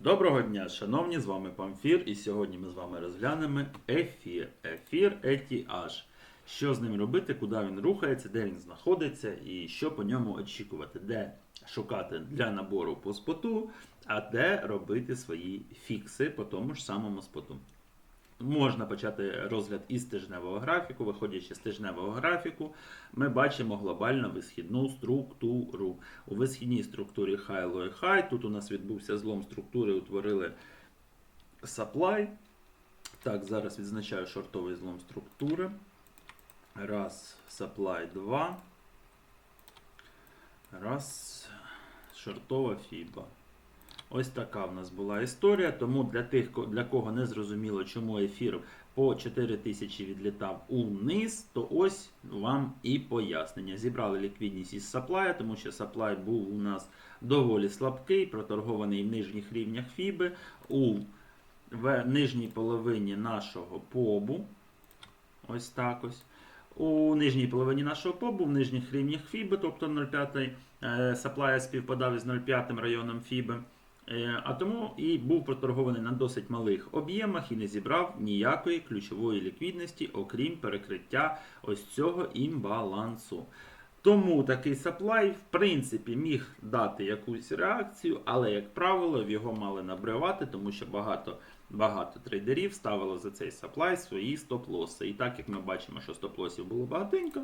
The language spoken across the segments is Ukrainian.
Доброго дня, шановні, з вами Памфір, і сьогодні ми з вами розглянемо ефір. Ефір ETH. Що з ним робити, куди він рухається, де він знаходиться і що по ньому очікувати, де шукати для набору по споту, а де робити свої фікси по тому ж самому споту. Можна почати розгляд із тижневого графіку. Виходячи з тижневого графіку, ми бачимо глобальну висхідну структуру. У висхідній структурі high low high. Тут у нас відбувся злом структури, утворили supply. Так, зараз відзначаю шортовий злом структури. Раз, supply 2. Раз, шортова фіба. Ось така в нас була історія. Тому для тих, для кого не зрозуміло, чому ефір по 4000 відлітав униз, то ось вам і пояснення. Зібрали ліквідність із саплая, тому що саплай був у нас доволі слабкий, проторгований в нижніх рівнях фіби. У в нижній половині нашого побу. Ось так ось. У нижній половині нашого побу, в нижніх рівнях фіби, тобто 0,5 е, саплая співпадав із 0,5 районом фіби. Е, А тому і був проторгований на досить малих об'ємах і не зібрав ніякої ключової ліквідності, окрім перекриття ось цього імбалансу. Тому такий саплай, в принципі, міг дати якусь реакцію, але, як правило, його мали набривати, тому що багато, багато трейдерів ставило за цей саплай свої стоп-лоси. І так як ми бачимо, що стоп-лосів було багатенько,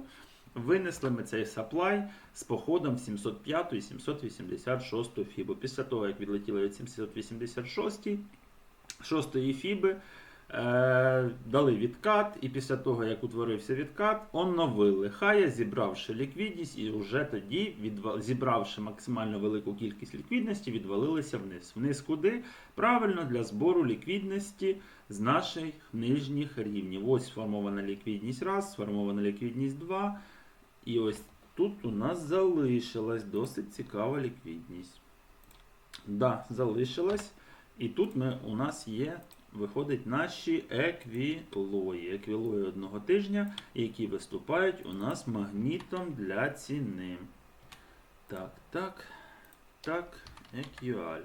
винесли ми цей саплай з походом в 705 і 786 фібу. Після того, як відлетіли від 786 шостої фіби, е, дали відкат, і після того, як утворився відкат, оновили хая, зібравши ліквідність, і вже тоді, відва- зібравши максимально велику кількість ліквідності, відвалилися вниз. Вниз куди? Правильно для збору ліквідності з наших нижніх рівнів. Ось сформована ліквідність раз, сформована ліквідність 2. І ось тут у нас залишилась досить цікава ліквідність. Да, залишилась. І тут ми, у нас є, виходить, наші еквілої. Еквілої одного тижня, які виступають у нас магнітом для ціни. Так, так, так, екюаль.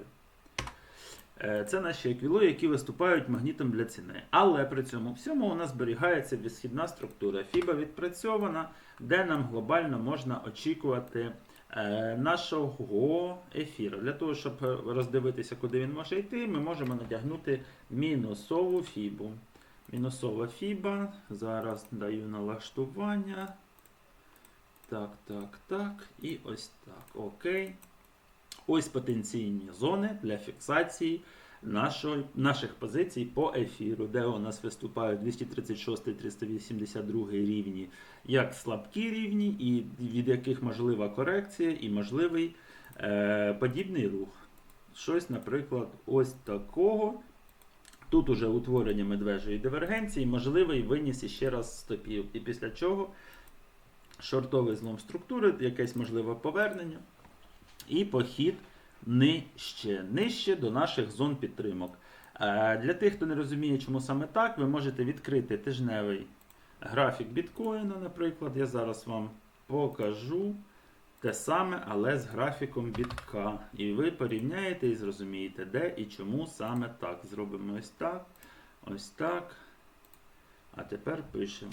Е, Це наші еквілої, які виступають магнітом для ціни. Але при цьому всьому у нас зберігається висхідна структура. Фіба відпрацьована, де нам глобально можна очікувати е, нашого ефіру. Для того, щоб роздивитися, куди він може йти, ми можемо натягнути мінусову фібу. Мінусова фіба. Зараз даю налаштування. Так, так, так. І ось так. Окей. Ось потенційні зони для фіксації нашої, наших позицій по ефіру, де у нас виступають 236 382 рівні як слабкі рівні, і від яких можлива корекція і можливий е, подібний рух. Щось, наприклад, ось такого. Тут уже утворення медвежої дивергенції, можливий виніс іще раз стопів. І після чого шортовий злом структури, якесь можливе повернення. І похід нижче, нижче до наших зон підтримок. Е, Для тих, хто не розуміє, чому саме так, ви можете відкрити тижневий графік біткоїна, наприклад. Я зараз вам покажу те саме, але з графіком бітка. І ви порівняєте і зрозумієте, де і чому саме так. Зробимо ось так, ось так. А тепер пишемо.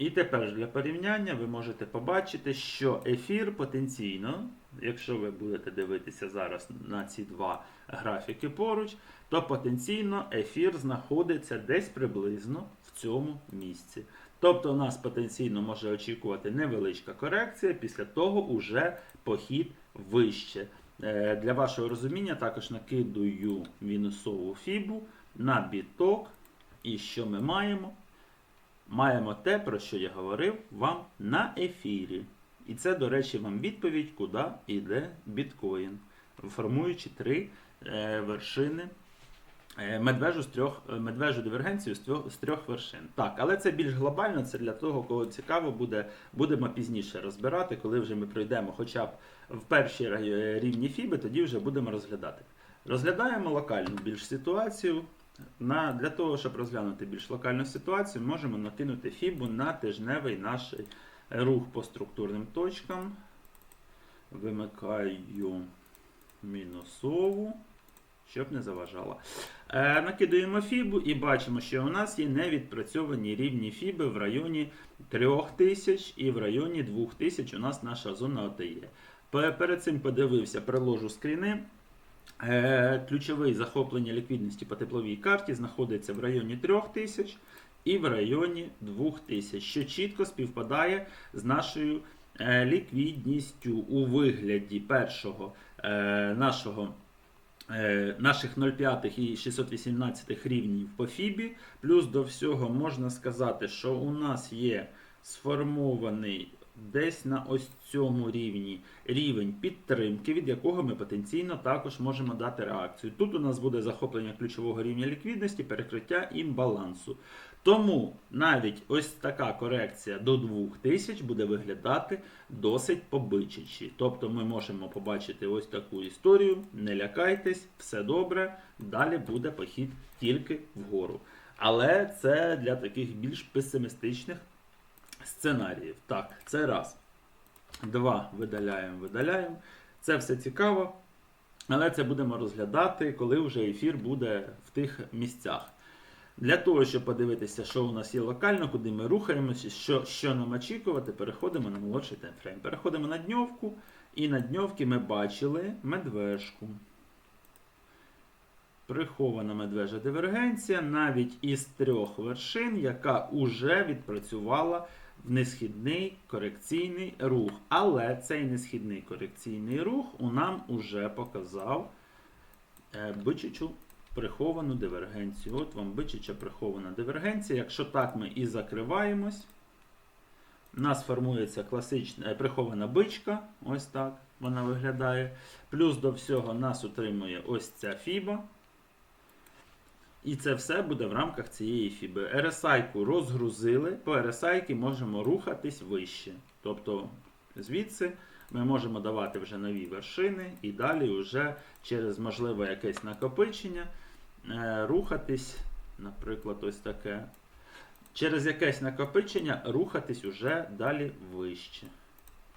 І тепер для порівняння ви можете побачити, що ефір потенційно, якщо ви будете дивитися зараз на ці два графіки поруч, то потенційно ефір знаходиться десь приблизно в цьому місці. Тобто у нас потенційно може очікувати невеличка корекція, після того уже похід вище. Е, Для вашого розуміння також накидую мінусову фібу на біток. І що ми маємо? Маємо те, про що я говорив вам на ефірі. І це, до речі, вам відповідь, куди йде біткоін, формуючи три е, вершини. е, Медвежу, з трьох, е, медвежу дивергенцію з трьох, з трьох вершин. Так, але це більш глобально, це для того, кого цікаво буде, будемо пізніше розбирати, коли вже ми пройдемо хоча б в перші рівні фіби, тоді вже будемо розглядати. Розглядаємо локальну більш ситуацію. На, для того, щоб розглянути більш локальну ситуацію, можемо накинути фібу на тижневий наш рух по структурним точкам. Вимикаю мінусову, щоб не заважала. Е, накидуємо фібу і бачимо, що у нас є невідпрацьовані рівні фіби в районі 3000 і в районі 2000 у нас наша зона ОТЄ. Перед цим подивився, приложу скріни. Е, Ключовий захоплення ліквідності по тепловій карті знаходиться в районі 3000 і в районі 2000, що чітко співпадає з нашою е, ліквідністю у вигляді першого е, нашого. Наших 0,5 і 618 рівнів по Фібі. Плюс до всього можна сказати, що у нас є сформований десь на ось цьому рівні рівень підтримки, від якого ми потенційно також можемо дати реакцію. Тут у нас буде захоплення ключового рівня ліквідності, перекриття імбалансу. Тому навіть ось така корекція до 2000 буде виглядати досить побичачі. Тобто ми можемо побачити ось таку історію. Не лякайтесь, все добре. Далі буде похід тільки вгору. Але це для таких більш песимістичних сценаріїв. Так, це раз. Два. Видаляємо, видаляємо. Це все цікаво. Але це будемо розглядати, коли вже ефір буде в тих місцях. Для того, щоб подивитися, що у нас є локально, куди ми рухаємося, що, що нам очікувати, переходимо на молодший таймфрейм. Переходимо на дньовку, і на дньовці ми бачили медвежку. Прихована медвежа дивергенція навіть із трьох вершин, яка уже відпрацювала несхідний корекційний рух. Але цей несхідний корекційний рух у нам уже показав е, бичачу приховану дивергенцію. От вам бичача прихована дивергенція. Якщо так ми і закриваємось, у нас формується класична е, прихована бичка. Ось так вона виглядає. Плюс до всього нас утримує ось ця фіба. І це все буде в рамках цієї фіби. RSI-ку розгрузили, по RSI можемо рухатись вище. Тобто звідси ми можемо давати вже нові вершини і далі вже через можливо якесь накопичення е, рухатись, наприклад, ось таке. Через якесь накопичення рухатись уже далі вище.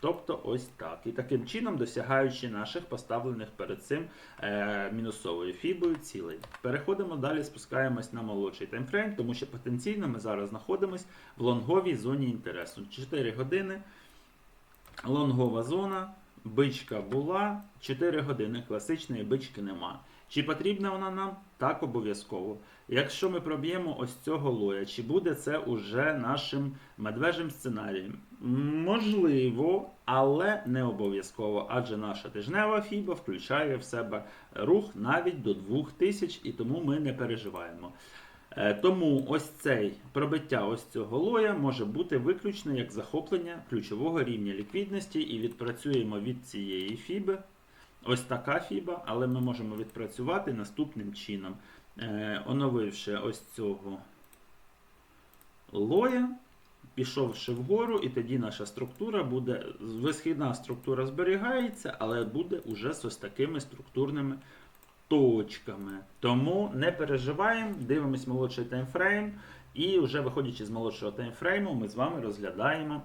Тобто ось так. І таким чином досягаючи наших поставлених перед цим е, мінусовою фібою цілей. Переходимо далі, спускаємось на молодший таймфрейм, тому що потенційно ми зараз знаходимося в лонговій зоні інтересу. 4 години. Лонгова зона, бичка була, 4 години класичної бички нема. Чи потрібна вона нам? Так, обов'язково. Якщо ми проб'ємо ось цього лоя, чи буде це уже нашим медвежим сценарієм? Можливо, але не обов'язково, адже наша тижнева фіба включає в себе рух навіть до 2000, і тому ми не переживаємо. Е, Тому ось цей пробиття ось цього лоя може бути виключно як захоплення ключового рівня ліквідності і відпрацюємо від цієї фіби. Ось така фіба, але ми можемо відпрацювати наступним чином. Е, оновивши ось цього лоя, пішовши вгору, і тоді наша структура буде, висхідна структура зберігається, але буде уже з ось такими структурними точками. Тому не переживаємо, дивимось молодший таймфрейм, і вже виходячи з молодшого таймфрейму, ми з вами розглядаємо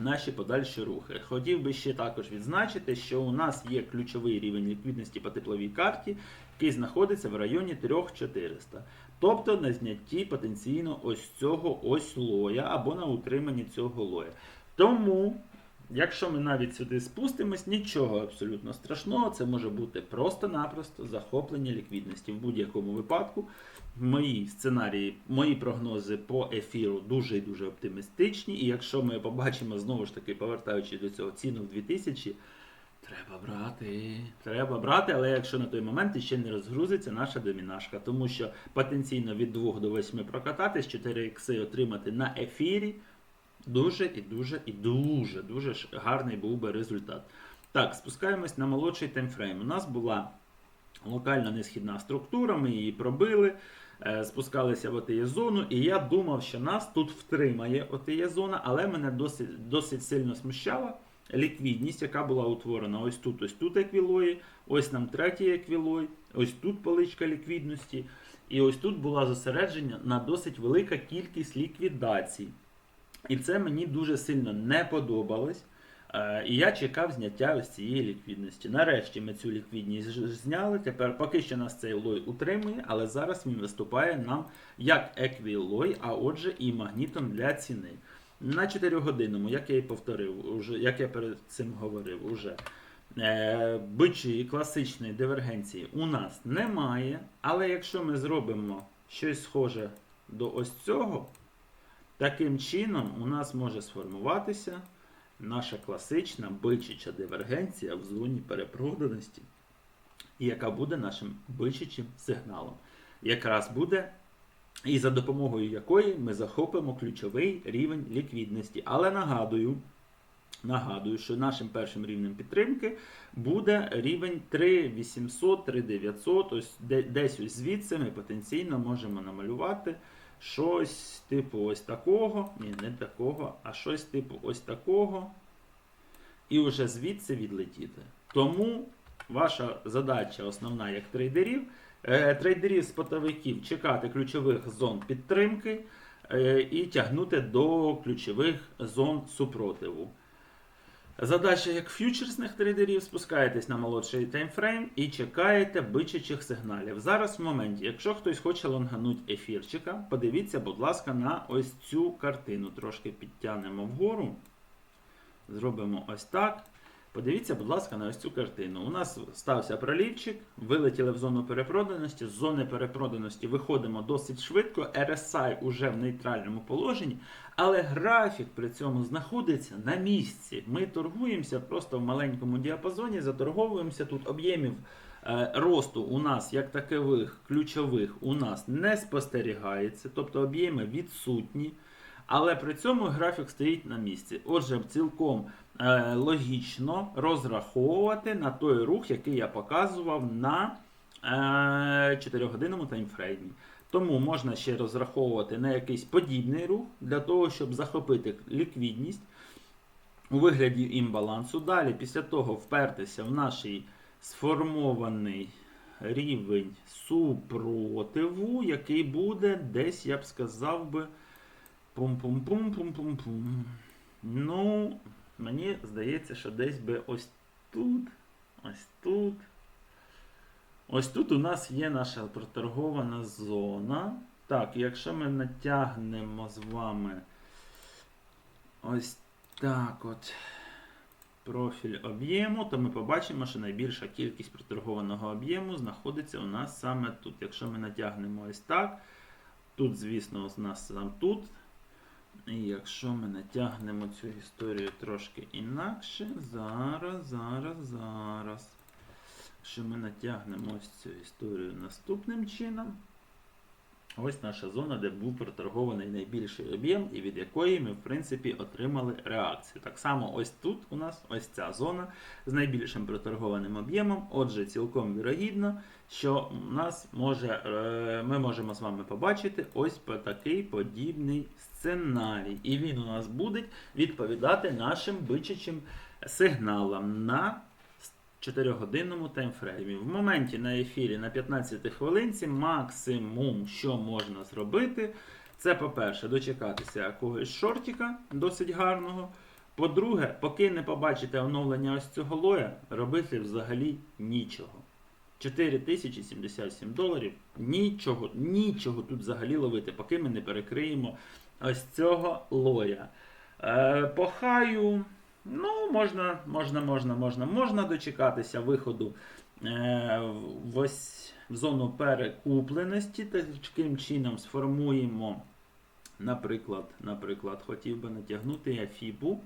наші подальші рухи. Хотів би ще також відзначити, що у нас є ключовий рівень ліквідності по тепловій карті, який знаходиться в районі 3400. Тобто на знятті потенційно ось цього ось лоя або на утриманні цього лоя. Тому, якщо ми навіть сюди спустимось, нічого абсолютно страшного, це може бути просто-напросто захоплення ліквідності. В будь-якому випадку мої сценарії, мої прогнози по ефіру дуже і дуже оптимістичні. І якщо ми побачимо знову ж таки, повертаючись до цього ціну в 2000, треба брати. Треба брати, але якщо на той момент ще не розгрузиться наша домінашка, тому що потенційно від 2 до 8 прокататись, 4 ікси отримати на ефірі. Дуже і дуже і дуже дуже гарний був би результат. Так, спускаємось на молодший таймфрейм. У нас була локальна несхідна структура, ми її пробили, е, спускалися в ОТЄ зону, і я думав, що нас тут втримає ОТЄ зона, але мене досить, досить сильно смущала ліквідність, яка була утворена ось тут, ось тут еквілої, ось нам третій еквілой, ось тут поличка ліквідності. І ось тут була зосередження на досить велика кількість ліквідацій. І це мені дуже сильно не подобалось. Е, І я чекав зняття ось цієї ліквідності. Нарешті ми цю ліквідність зняли. Тепер поки що нас цей лой утримує, але зараз він виступає нам як еквілой, а отже і магнітом для ціни. На 4 годинному, як я і повторив, уже, як я перед цим говорив, уже е, класичної дивергенції у нас немає. Але якщо ми зробимо щось схоже до ось цього, таким чином у нас може сформуватися наша класична бичича дивергенція в зоні перепроданості, яка буде нашим бичичим сигналом. Якраз буде і за допомогою якої ми захопимо ключовий рівень ліквідності. Але нагадую, нагадую, що нашим першим рівнем підтримки буде рівень 3800, 3900. Ось десь ось звідси ми потенційно можемо намалювати щось типу ось такого. Ні, не такого, а щось типу ось такого. І вже звідси відлетіти. Тому ваша задача основна як трейдерів, е, трейдерів спотовиків чекати ключових зон підтримки е, і тягнути до ключових зон супротиву. Задача як ф'ючерсних трейдерів, спускаєтесь на молодший таймфрейм і чекаєте бичачих сигналів. Зараз в моменті, якщо хтось хоче лонгануть ефірчика, подивіться, будь ласка, на ось цю картину. Трошки підтягнемо вгору. Зробимо ось так. Подивіться, будь ласка, на ось цю картину. У нас стався пролівчик, вилетіли в зону перепроданості. З зони перепроданості виходимо досить швидко. RSI уже в нейтральному положенні, але графік при цьому знаходиться на місці. Ми торгуємося просто в маленькому діапазоні, заторговуємося тут об'ємів. е, Росту у нас як такових ключових у нас не спостерігається, тобто об'єми відсутні. Але при цьому графік стоїть на місці. Отже, цілком логічно розраховувати на той рух, який я показував на е, 4-годинному таймфреймі. Тому можна ще розраховувати на якийсь подібний рух для того, щоб захопити ліквідність у вигляді імбалансу. Далі, після того, впертися в наш сформований рівень супротиву, який буде десь, я б сказав би. Пум-пум-пум-пум-пум-пум. Ну, мені здається, що десь би ось тут, ось тут. Ось тут у нас є наша проторгована зона. Так, якщо ми натягнемо з вами ось так от профіль об'єму, то ми побачимо, що найбільша кількість проторгованого об'єму знаходиться у нас саме тут. Якщо ми натягнемо ось так, тут, звісно, у нас сам тут. І якщо ми натягнемо цю історію трошки інакше, зараз, зараз, зараз. Якщо ми натягнемо ось цю історію наступним чином. Ось наша зона, де був проторгований найбільший об'єм, і від якої ми, в принципі, отримали реакцію. Так само, ось тут у нас ось ця зона з найбільшим проторгованим об'ємом. Отже, цілком вірогідно, що нас може, е, ми можемо з вами побачити ось такий подібний сценарій. І він у нас буде відповідати нашим бичачим сигналам на 4-годинному таймфреймі. В моменті на ефірі на 15 хвилинці максимум, що можна зробити, це, по-перше, дочекатися якогось шортіка досить гарного. По-друге, поки не побачите оновлення ось цього лоя, робити взагалі нічого. 4077 доларів. Нічого, нічого тут взагалі ловити, поки ми не перекриємо ось цього лоя. Е, по хаю, ну, можна, можна, можна, можна, можна дочекатися виходу е, в, ось, в зону перекупленості. Таким чином сформуємо, наприклад, наприклад, хотів би натягнути я фібу.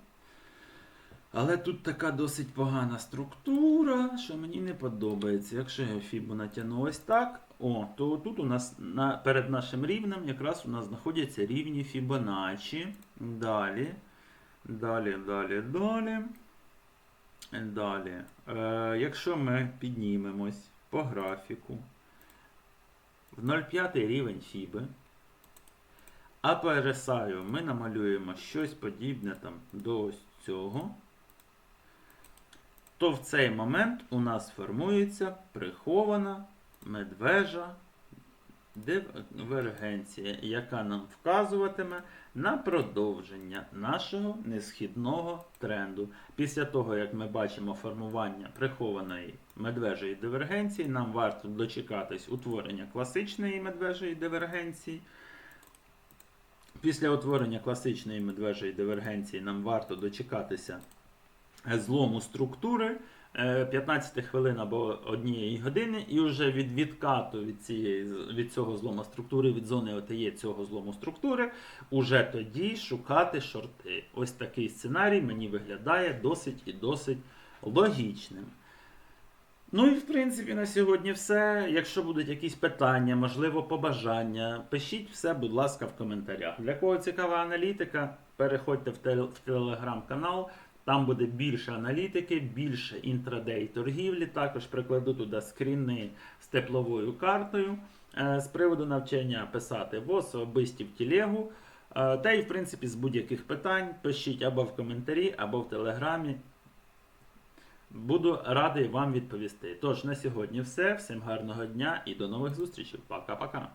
Але тут така досить погана структура, що мені не подобається. Якщо я фібу натягну ось так, о, то тут у нас на, перед нашим рівнем якраз у нас знаходяться рівні Fibonacci. Далі. Далі, далі, далі. Далі. Е, якщо ми піднімемось по графіку в 0,5 рівень Фіби, а RSI ми намалюємо щось подібне там до ось цього, то в цей момент у нас формується прихована медвежа дивергенція, яка нам вказуватиме на продовження нашого несхідного тренду. Після того, як ми бачимо формування прихованої медвежої дивергенції, нам варто дочекатись утворення класичної медвежої дивергенції. Після утворення класичної медвежої дивергенції нам варто дочекатися злому структури. Е, 15 хвилин або однієї години, і вже від відкату від, цієї, від цього злому структури, від зони ОТЄ цього злому структури, уже тоді шукати шорти. Ось такий сценарій мені виглядає досить і досить логічним. Ну і в принципі на сьогодні все. Якщо будуть якісь питання, можливо, побажання, пишіть все, будь ласка, в коментарях. Для кого цікава аналітика, переходьте в телеграм-канал. Там буде більше аналітики, більше інтрадей торгівлі. Також прикладу туди скріни з тепловою картою. Е, З приводу навчання писати в особисті в телегу. Е, Та й, в принципі, з будь-яких питань пишіть або в коментарі, або в телеграмі. Буду радий вам відповісти. Тож на сьогодні все. Всім гарного дня і до нових зустрічей. Пока-пока.